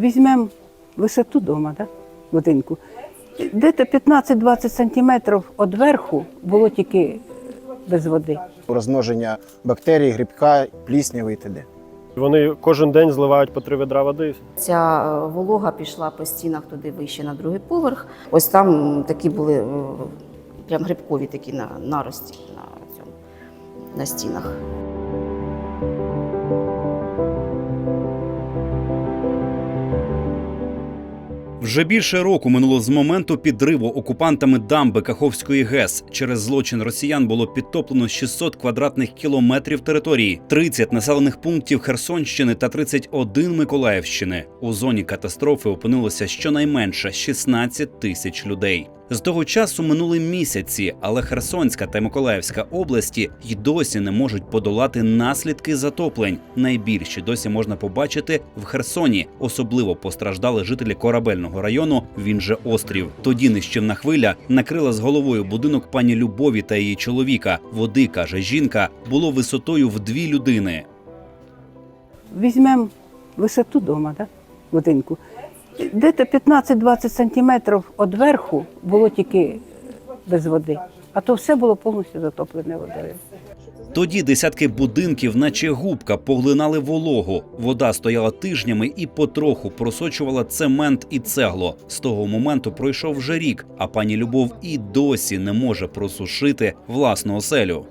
Візьмемо висоту дома, да? будинку. Де-то 15-20 сантиметрів від верху було тільки без води. розмноження бактерій, грибка, плісняви і т.д. Вони кожен день зливають по три ведра води. Ця е, волога пішла по стінах туди вище на другий поверх. Ось там такі були е, прям грибкові такі на нарості на цьому на стінах. Вже більше року минуло з моменту підриву окупантами дамби Каховської ГЕС. Через злочин росіян було підтоплено 600 квадратних кілометрів території, 30 населених пунктів Херсонщини та 31 Миколаївщини. У зоні катастрофи опинилося щонайменше 16 тисяч людей. З того часу минули місяці, але Херсонська та Миколаївська області й досі не можуть подолати наслідки затоплень. Найбільші досі можна побачити в Херсоні. Особливо постраждали жителі корабельного району. Він же острів. Тоді нищівна хвиля накрила з головою будинок пані Любові та її чоловіка. Води каже жінка, було висотою в дві людини. Візьмемо висоту дома, да? будинку. Де-то 15-20 сантиметрів від верху було тільки без води. А то все було повністю затоплене водою. Тоді десятки будинків, наче губка, поглинали вологу. Вода стояла тижнями і потроху просочувала цемент і цегло. З того моменту пройшов вже рік, а пані Любов і досі не може просушити власну оселю.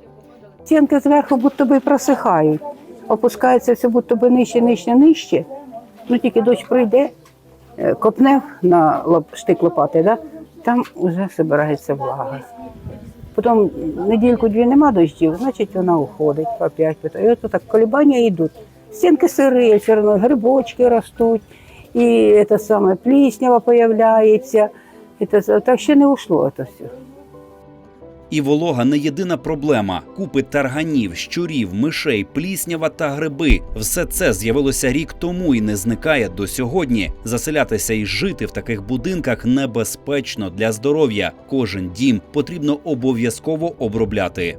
Стінки зверху будто би просихають, опускається все будто би нижче, нижче, нижче. Ну тільки дощ пройде, е, копнев на штик лопати, да? там вже збирається влага. Потім недільку-дві нема дощів, значить вона уходить опять. І от так колебання йдуть. Стінки сири, все одно грибочки ростуть, і це саме пліснява появляється. Це, так ще не ушло це все. І волога не єдина проблема. Купи тарганів, щурів, мишей, пліснява та гриби. Все це з'явилося рік тому і не зникає до сьогодні. Заселятися і жити в таких будинках небезпечно для здоров'я. Кожен дім потрібно обов'язково обробляти.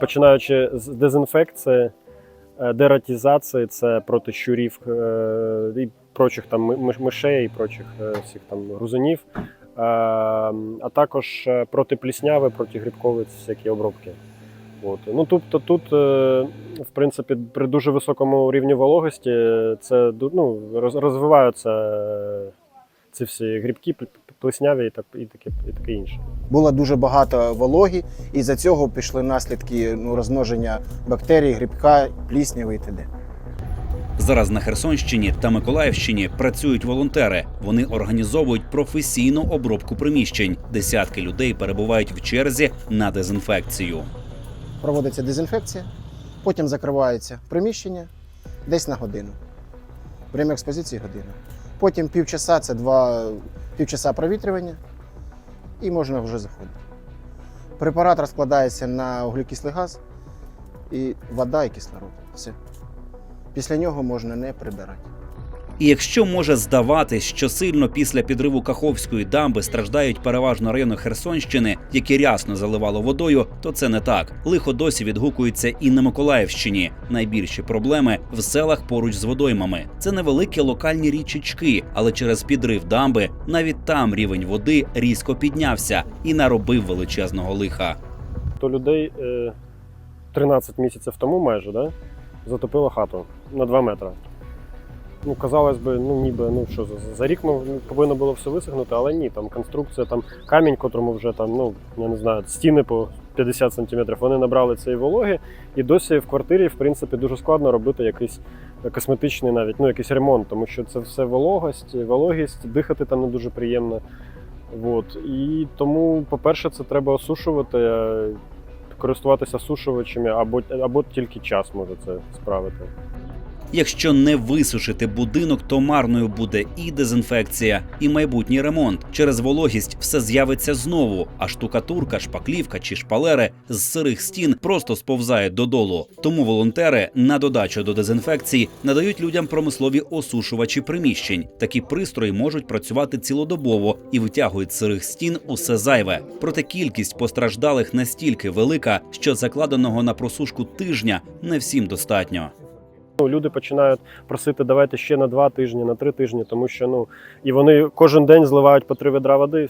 Починаючи з дезінфекції, е, дератізації, це проти щурів е, і прочих там мишей, і прочих е, всіх там грузунів, а також е, проти плісняви, проти грибкової всякі обробки. От. Ну, тобто тут, е, в принципі, при дуже високому рівні вологості е, це ну, роз- розвиваються ці всі грибки, пл- плесняві і, так, і, таке, і таке інше. Було дуже багато вологі, і за цього пішли наслідки ну, розмноження бактерій, грибка, плісняви і т.д. Зараз на Херсонщині та Миколаївщині працюють волонтери. Вони організовують професійну обробку приміщень. Десятки людей перебувають в черзі на дезінфекцію. Проводиться дезінфекція, потім закривається приміщення десь на годину. Время експозиції година. Потім півчаса це два півчаса провітрювання і можна вже заходити. Препарат розкладається на вуглекислий газ і вода і кислород. Все. Після нього можна не прибирати. І якщо може здаватись, що сильно після підриву Каховської дамби страждають переважно райони Херсонщини, які рясно заливало водою, то це не так. Лихо досі відгукується і на Миколаївщині. Найбільші проблеми в селах поруч з водоймами. Це невеликі локальні річечки, але через підрив дамби навіть там рівень води різко піднявся і наробив величезного лиха. то людей е, 13 місяців тому майже да, затопило хату на 2 метри. Ну, казалось би, ну ніби ну що за, рік ну, повинно було все висохнути, але ні, там конструкція, там камінь, котрому вже там, ну я не знаю, стіни по 50 сантиметрів, вони набрали цієї вологи, і досі в квартирі, в принципі, дуже складно робити якийсь косметичний навіть ну, якийсь ремонт, тому що це все вологость, вологість, дихати там не дуже приємно. От. І тому, по-перше, це треба осушувати, е, користуватися сушувачами, або, або тільки час може це справити. Якщо не висушити будинок, то марною буде і дезінфекція, і майбутній ремонт. Через вологість все з'явиться знову, а штукатурка, шпаклівка чи шпалери з сирих стін просто сповзають додолу. Тому волонтери на додачу до дезінфекції надають людям промислові осушувачі приміщень. Такі пристрої можуть працювати цілодобово і витягують сирих стін усе зайве. Проте кількість постраждалих настільки велика, що закладеного на просушку тижня не всім достатньо. Ну, люди починають просити давайте ще на два тижні, на три тижні, тому що ну і вони кожен день зливають по три ведра води.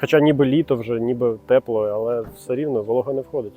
Хоча ніби літо вже, ніби тепло, але все рівно волога не входить.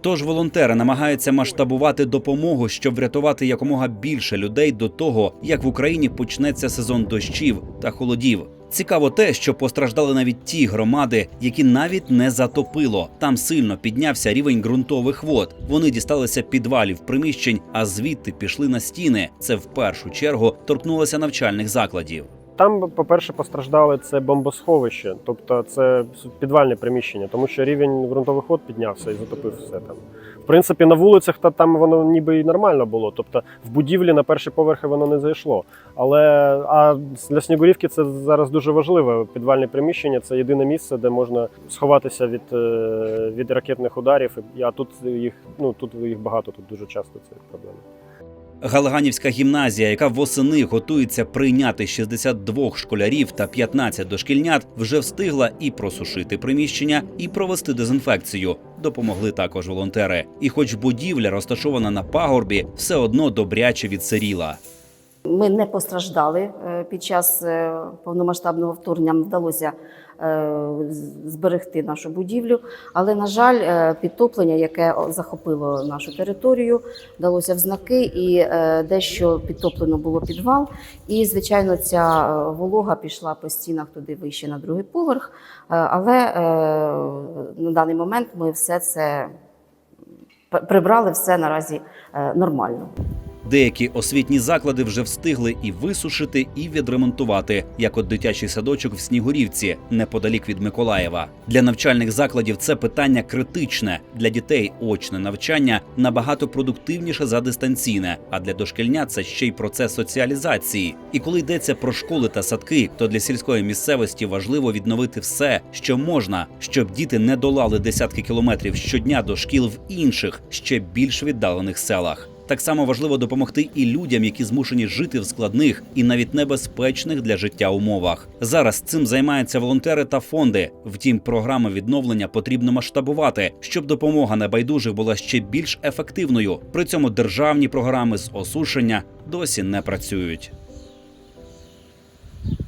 Тож волонтери намагаються масштабувати допомогу, щоб врятувати якомога більше людей до того, як в Україні почнеться сезон дощів та холодів. Цікаво те, що постраждали навіть ті громади, які навіть не затопило. Там сильно піднявся рівень ґрунтових вод. Вони дісталися підвалів приміщень, а звідти пішли на стіни. Це в першу чергу торкнулося навчальних закладів. Там, по-перше, постраждали це бомбосховище, тобто це підвальне приміщення, тому що рівень ґрунтових вод піднявся і затопив все там. В принципі, на вулицях та там воно ніби і нормально було. Тобто в будівлі на перші поверхи воно не зайшло. Але а для Снігурівки це зараз дуже важливе. Підвальне приміщення це єдине місце, де можна сховатися від, е, від ракетних ударів. А тут їх ну тут їх багато, тут дуже часто це проблема. Галаганівська гімназія, яка восени готується прийняти 62 школярів та 15 дошкільнят, вже встигла і просушити приміщення, і провести дезінфекцію. Допомогли також волонтери. І, хоч будівля розташована на пагорбі, все одно добряче відсиріла. Ми не постраждали е, під час е, повномасштабного вторгнення. Вдалося зберегти нашу будівлю. Але, на жаль, е, підтоплення, яке захопило нашу територію, далося в знаки, і е, дещо підтоплено було підвал. І, звичайно, ця е, волога пішла по стінах туди вище на другий поверх. Е, Але е, на даний момент ми все це прибрали, все наразі е, нормально. Деякі освітні заклади вже встигли і висушити, і відремонтувати, як от дитячий садочок в Снігурівці, неподалік від Миколаєва. Для навчальних закладів це питання критичне. Для дітей очне навчання набагато продуктивніше за дистанційне, а для дошкільнят це ще й процес соціалізації. І коли йдеться про школи та садки, то для сільської місцевості важливо відновити все, що можна, щоб діти не долали десятки кілометрів щодня до шкіл в інших, ще більш віддалених селах. Так само важливо допомогти і людям, які змушені жити в складних і навіть небезпечних для життя умовах. Зараз цим займаються волонтери та фонди. Втім, програми відновлення потрібно масштабувати, щоб допомога небайдужих була ще більш ефективною. При цьому державні програми з осушення досі не працюють.